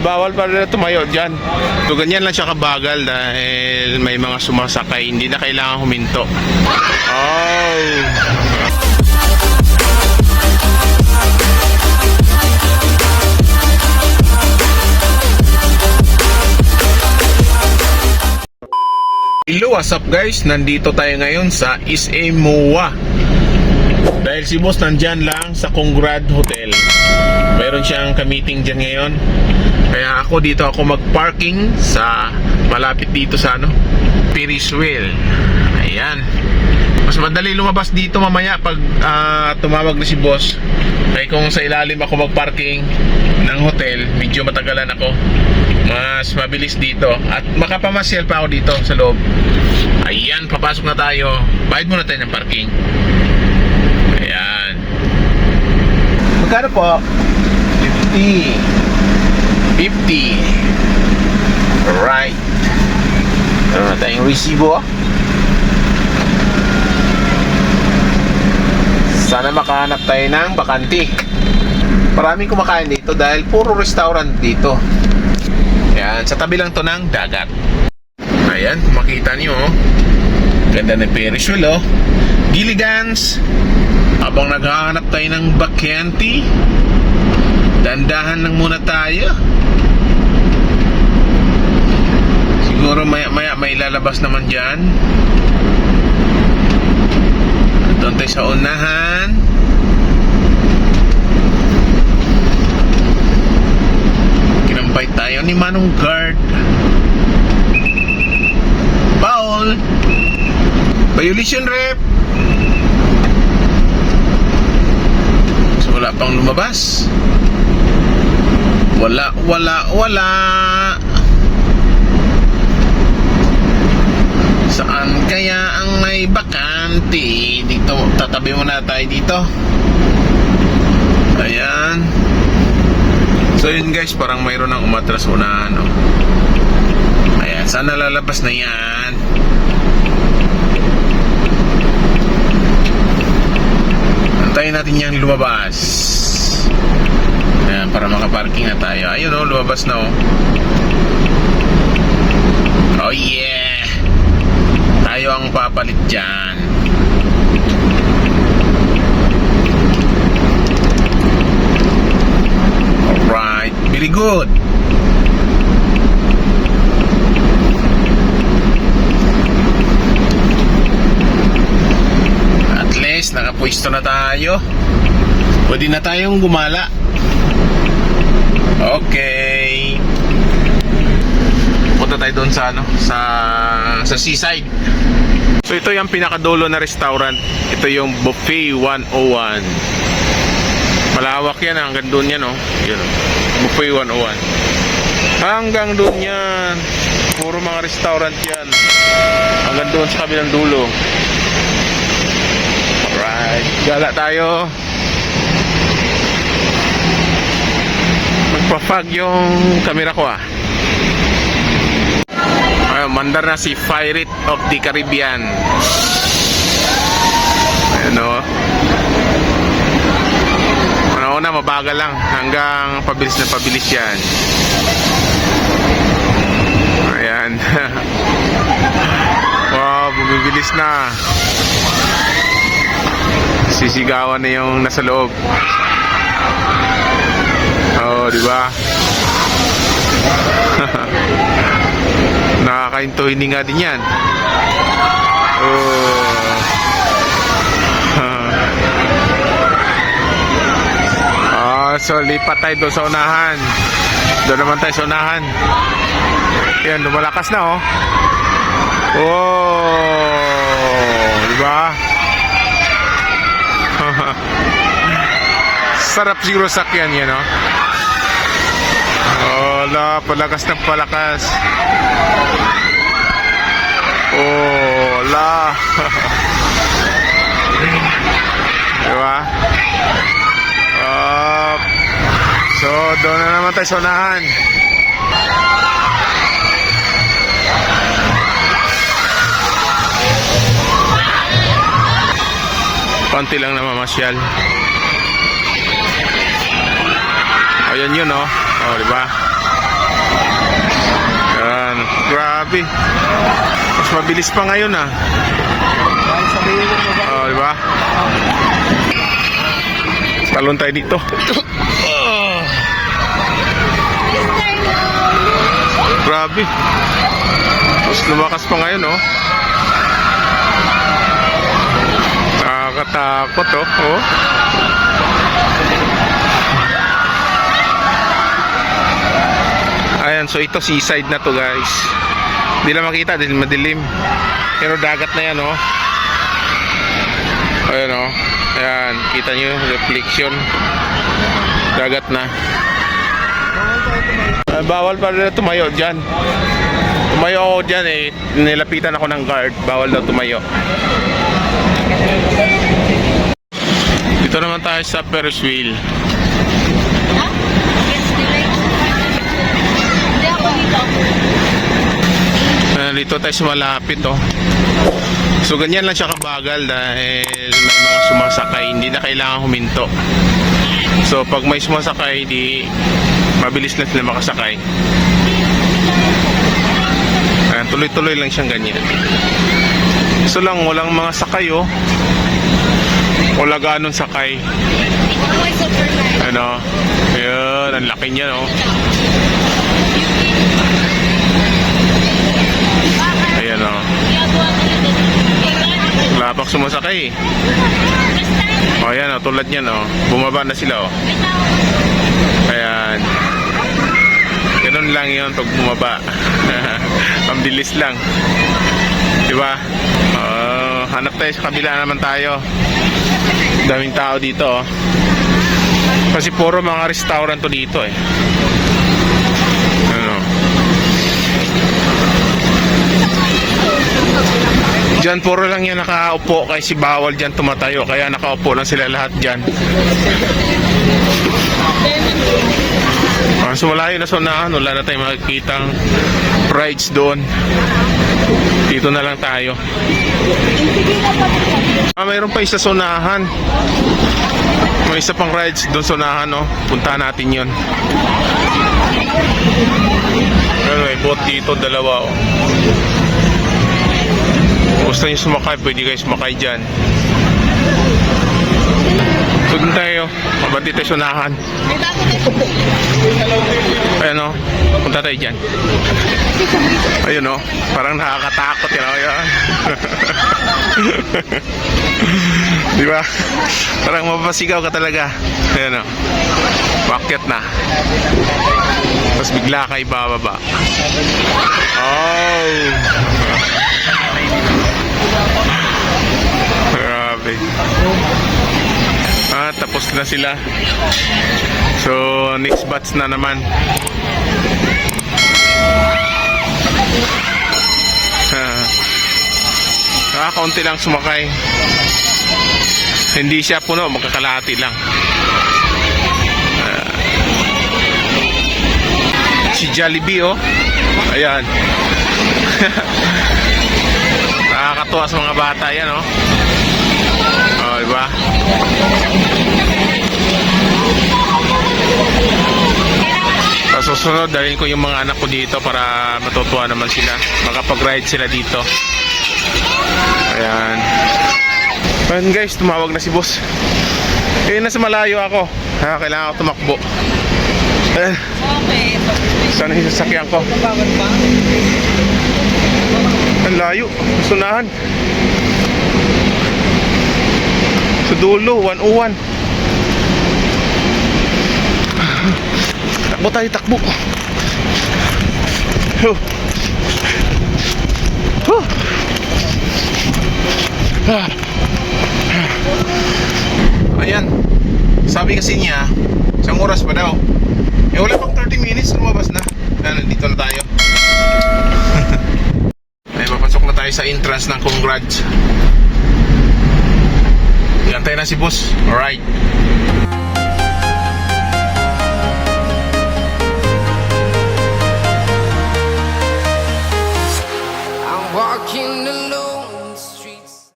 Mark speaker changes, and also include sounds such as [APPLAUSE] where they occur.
Speaker 1: bawal pa rin tumayo dyan. So ganyan lang siya kabagal dahil may mga sumasakay. Hindi na kailangan huminto. Oh. Hello, what's up guys? Nandito tayo ngayon sa Isamoa. Dahil si boss nandyan lang sa Congrad Hotel. Mayroon siyang ka-meeting dyan ngayon. Kaya ako dito ako mag-parking sa malapit dito sa ano, Ferris wheel. Ayan. Mas madali lumabas dito mamaya pag ah, tumawag na si boss. Kaya kung sa ilalim ako mag-parking ng hotel, medyo matagalan ako. Mas mabilis dito. At makapamasyal pa ako dito sa loob. Ayan, papasok na tayo. Bayad muna tayo ng parking. Ayan. Magkano po? 50. 50. Alright. Meron na tayong resibo. Sana makahanap tayo ng bakanti. Maraming kumakain dito dahil puro restaurant dito. Ayan, sa tabi lang to ng dagat. Ayan, makita nyo, oh. Ganda ng Ferris wheel, oh. Gilligans. Habang naghahanap tayo ng bakyanti, dandahan lang muna tayo. Siguro maya maya may lalabas naman dyan. Doon tayo sa unahan. Kinampay tayo ni Manong Guard. Paul! Violation rep! So, wala pang lumabas. Wala, wala, wala. Saan kaya ang may bakante? Dito, tatabi muna tayo dito. Ayan. So yun guys, parang mayroon ng umatras unahan. No? Ayan, sana lalabas na yan. Antayin natin yan lumabas. Ayan, para makaparking na tayo. Ayun oh, lumabas na oh. Oh yeah! Ang papalit dyan. Alright, very good. At least, nakapwesto na tayo. Pwede na tayong gumala. Okay. Punta tayo doon sa ano, sa sa seaside. So ito yung pinakadulo na restaurant. Ito yung Buffet 101. Malawak yan hanggang doon yan oh. Yun oh. Buffet 101. Hanggang doon yan. Puro mga restaurant yan. Hanggang doon sa kabilang dulo. Alright. Gala tayo. Magpa-fog yung camera ko ah. Ayun, mandar na si Pirate of the Caribbean. Ayun o. Una-una, mabagal lang. Hanggang pabilis na pabilis yan. Ayan. [LAUGHS] wow, bumibilis na. Sisigawan na yung nasa loob. Oo, oh, di ba? [LAUGHS] Nakakainto hininga din yan. Oh. [LAUGHS] Ah, so lipat tayo doon sa unahan. Doon naman tayo sa unahan. Yan, lumalakas na oh. Oh, di ba? [LAUGHS] Sarap siguro sakyan yan, oh. Wala, palakas ng palakas. Oh, la. diba? Up. So, doon na naman tayo sa unahan. Konti lang na mamasyal. Ayan yun, oh. Oh, di ba? Ayan, grabe. Mas mabilis pa ngayon ah. Oh, di ba? Talon tayo dito. Ah. Grabe. Mas lumakas pa ngayon, oh. Nakakatakot, oh. oh. Ayan, so ito seaside na to, guys. Hindi na makita dahil madilim. Pero dagat na yan, oh. Ayan o. Ayan. Kita nyo reflection. Dagat na. Ah, bawal pa rin tumayo dyan. Tumayo ako dyan eh. Nilapitan ako ng guard. Bawal daw tumayo. Dito naman tayo sa Ferris wheel.
Speaker 2: Hindi dito.
Speaker 1: Ayan, dito tayo sa malapit oh. So ganyan lang siya kabagal dahil may mga sumasakay. Hindi na kailangan huminto. So pag may sumasakay, di mabilis lang sila makasakay. Ayan, tuloy-tuloy lang siyang ganyan. So lang, walang mga sakay oh. Wala ganun sakay. Ano? Ayan, ang laki niya oh. Ayan oh.
Speaker 2: Na din.
Speaker 1: Wala pang sumasakay. O ayan o, tulad niyan o. Bumaba na sila o. Ayan. Ganun lang yon pag bumaba. [LAUGHS] Ang bilis lang. Di ba? Oh, hanap tayo sa kabila naman tayo. Daming tao dito oh. Kasi puro mga restaurant to dito eh. Diyan puro lang yan nakaupo kaya si bawal diyan tumatayo kaya nakaupo lang sila lahat diyan. Ah, so malayo na sa unahan, wala na tayong makikitang rides doon. Dito na lang tayo. Ah, mayroon pa isa sa unahan. May isa pang rides doon sa unahan, no? Puntahan natin yon. Pero may dito, dalawa, oh. Gusto nyo sumakay, pwede kayo sumakay dyan. So dun tayo, mabanti tayo sunahan. Ayan o, punta tayo dyan. Ayun o, parang nakakatakot yun o. [LAUGHS] Di ba? Parang mapasigaw ka talaga. Ayan o, makyat na. Tapos bigla ka ibababa. Oh! Grabe. Ah, tapos na sila. So, next batch na naman. Ah. Ah, kaunti lang sumakay. Hindi siya puno, magkakalahati lang. Ah. si Jollibee, oh. Ayan. [LAUGHS] Nakakatuwa sa mga bata yan, oh. Oh, diba? Sa susunod, dalhin ko yung mga anak ko dito para matutuwa naman sila. Makapag-ride sila dito. Ayan. Ayan guys, tumawag na si boss. Eh, nasa malayo ako. Ha, kailangan ako tumakbo. Eh,
Speaker 2: Okay.
Speaker 1: sana yung sasakyan ko.
Speaker 3: Bawal pa?
Speaker 1: Ang layo. Sunahan. Sa dulo, 101. Takbo tayo, takbo. Huh. Ayan. Sabi kasi niya, isang oras pa daw. Eh wala pang 30 minutes, lumabas na. Ayan, dito na tayo tayo sa entrance ng Congrats. Gantay na si boss. Alright. I'm walking alone